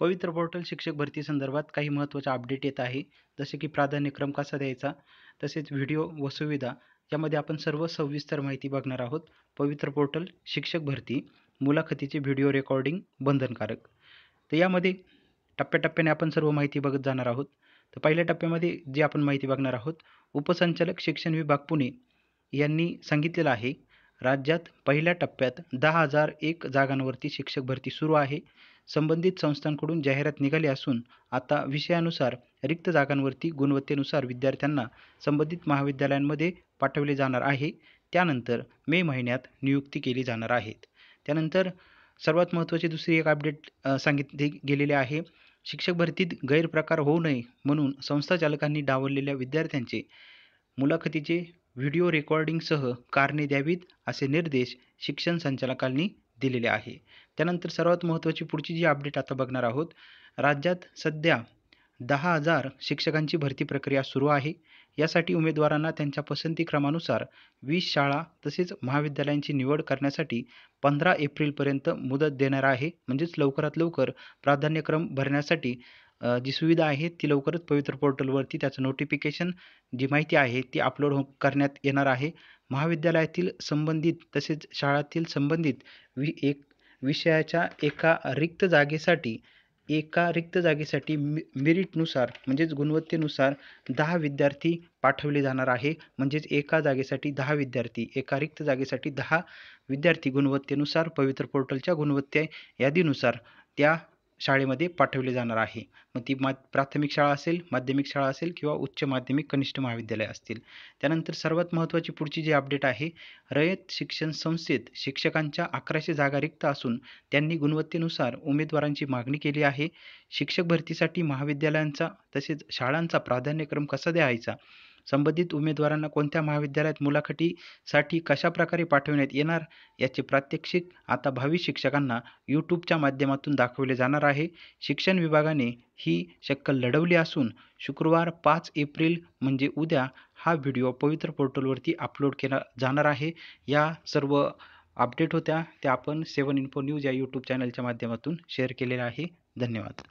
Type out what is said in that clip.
पवित्र पोर्टल शिक्षक भरती संदर्भात काही महत्त्वाचे अपडेट येत आहे. जसे की प्राधान्यक्रम कसा द्यायचा? तसेच व्हिडिओ व सुविधा. यामध्ये आपण सर्व सविस्तर माहिती बघणार आहोत. पवित्र पोर्टल शिक्षक भरती मुलाखतीचे व्हिडिओ रेकॉर्डिंग बंधनकारक. तर यामध्ये टप्प्याटप्प्याने आपण सर्व माहिती बघत जाणार आहोत. तर पहिल्या टप्प्यामध्ये जी आपण माहिती बघणार आहोत उपसंचालक शिक्षण विभाग पुणे यांनी सांगितलेलं आहे राज्यात पहिल्या टप्प्यात दहा हजार एक जागांवरती शिक्षक भरती सुरू आहे. संबंधित संस्थांकडून जाहिरात निघाली असून आता विषयानुसार रिक्त जागांवरती गुणवत्तेनुसार विद्यार्थ्यांना संबंधित महाविद्यालयांमध्ये पाठवले जाणार आहे. त्यानंतर मे महिन्यात नियुक्ती केली जाणार आहेत. त्यानंतर सर्वात महत्त्वाची दुसरी एक अपडेट सांगितली गेलेली आहे. शिक्षक भरतीत गैरप्रकार होऊ नये म्हणून संस्थाचालकांनी डावललेल्या विद्यार्थ्यांचे मुलाखतीचे व्हिडिओ रेकॉर्डिंगसह कारणे द्यावीत असे निर्देश शिक्षण संचालकांनी दिलेले आहे. त्यानंतर सर्वात महत्त्वाची पुढची जी अपडेट आता बघणार आहोत राज्यात सध्या दहा हजार शिक्षकांची भरती प्रक्रिया सुरू आहे. यासाठी उमेदवारांना त्यांच्या पसंतीक्रमानुसार वीस शाळा तसेच महाविद्यालयांची निवड करण्यासाठी पंधरा एप्रिलपर्यंत मुदत देणार आहे. म्हणजेच लवकरात लवकर प्राधान्यक्रम भरण्यासाठी जी सुविधा आहे ती लवकरच पवित्र पोर्टलवरती त्याचं नोटिफिकेशन जी माहिती आहे ती अपलोड हो करण्यात येणार आहे. महाविद्यालयातील संबंधित तसेच शाळातील संबंधित वि एक विषयाच्या एका रिक्त जागेसाठी एका रिक्त जागेसाठी मि मेरिटनुसार म्हणजेच गुणवत्तेनुसार दहा विद्यार्थी पाठवले जाणार आहे. म्हणजेच एका जागेसाठी दहा विद्यार्थी एका रिक्त जागेसाठी दहा विद्यार्थी गुणवत्तेनुसार पवित्र पोर्टलच्या गुणवत्ते यादीनुसार त्या शाळेमध्ये पाठवले जाणार आहे. मग ती मा प्राथमिक शाळा असेल माध्यमिक शाळा असेल किंवा उच्च माध्यमिक कनिष्ठ महाविद्यालय असतील. त्यानंतर सर्वात महत्त्वाची पुढची जी अपडेट आहे रयत शिक्षण संस्थेत शिक्षकांच्या अकराशे जागा रिक्त असून त्यांनी गुणवत्तेनुसार उमेदवारांची मागणी केली आहे. शिक्षक भरतीसाठी महाविद्यालयांचा तसेच शाळांचा प्राधान्यक्रम कसा द्यायचा? संबंधित उमेदवारांना कोणत्या महाविद्यालयात मुलाखतीसाठी कशाप्रकारे पाठविण्यात येणार याचे प्रात्यक्षिक आता भावी शिक्षकांना यूट्यूबच्या माध्यमातून दाखवले जाणार आहे. शिक्षण विभागाने ही शक्कल लढवली असून शुक्रवार पाच एप्रिल म्हणजे उद्या हा व्हिडिओ पवित्र पोर्टलवरती अपलोड केला जाणार आहे. या सर्व अपडेट होत्या त्या आपण सेवन इन्फो न्यूज या यूट्यूब चॅनलच्या माध्यमातून शेअर केलेल्या आहे. धन्यवाद.